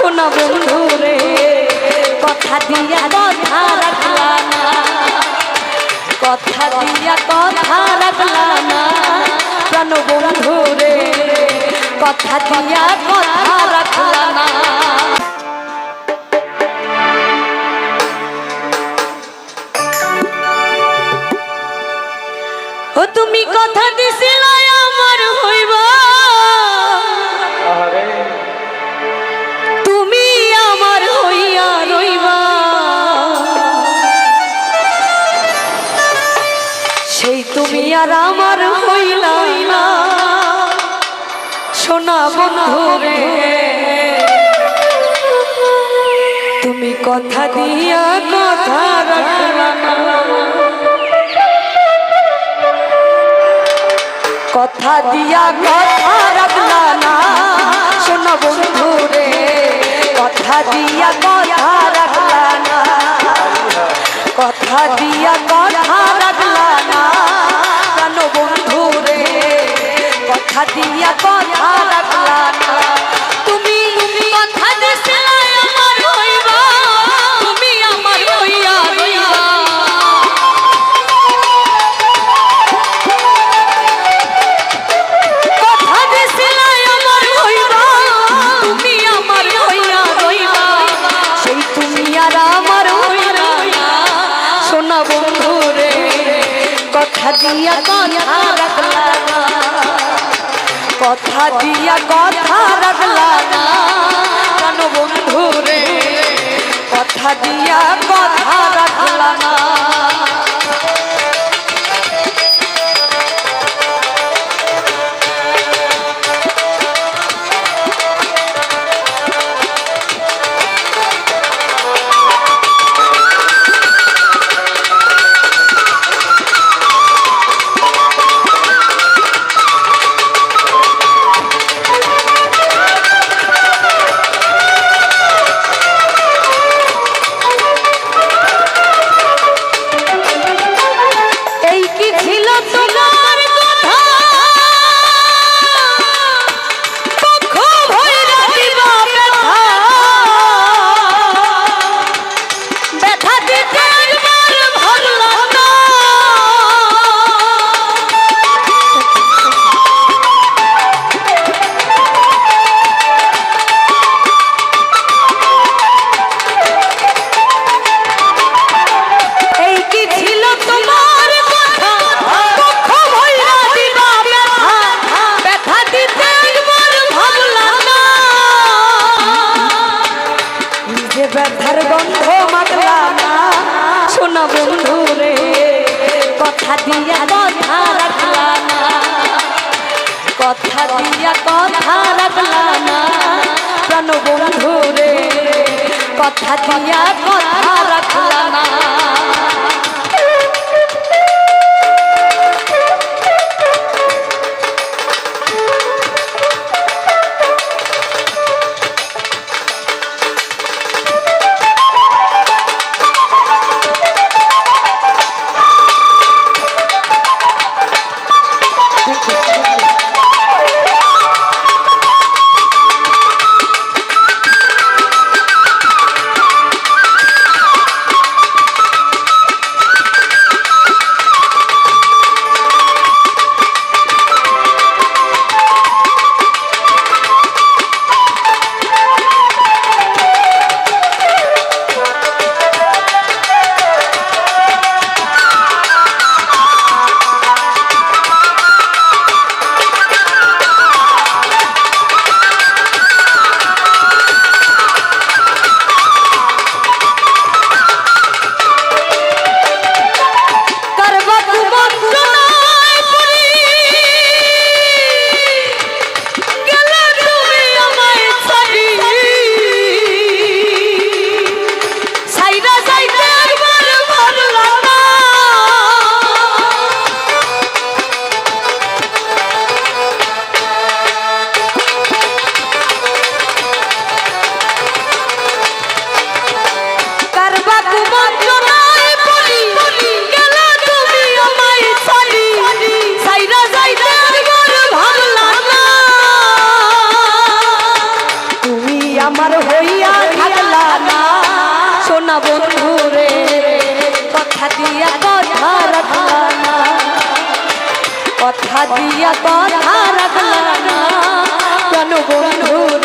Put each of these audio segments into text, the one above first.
শোনা বন্ধু রে, কথা দিয়া কথা রাখলা না। কথা দিয়া কথা রাখলা না। প্রাণ বন্ধু রে, কথা দিয়া কথা রাখলা না। তুমি কথা দিছিলে আমার হইবা। আর আমার হইলা না। সোনা বন্ধু রে তুমি কথা দিয়া কথা কথা দিয়া কথা রাখলা না। কথা দিয়া কথা রাখলা না কথা দিয়া কথা রাখলা না জানো বন্ধু কথা দিয়া কথা রাখলা না কথা দিয়া কথা রাখলা কথা রাখল কেন বন্ধু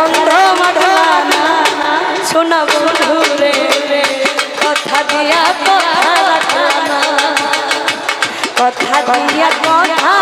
গন্ধ মাধলানা শোনা বন্ধু রে কথা দিয়া কথা রাখানা কথা দিয়া কথা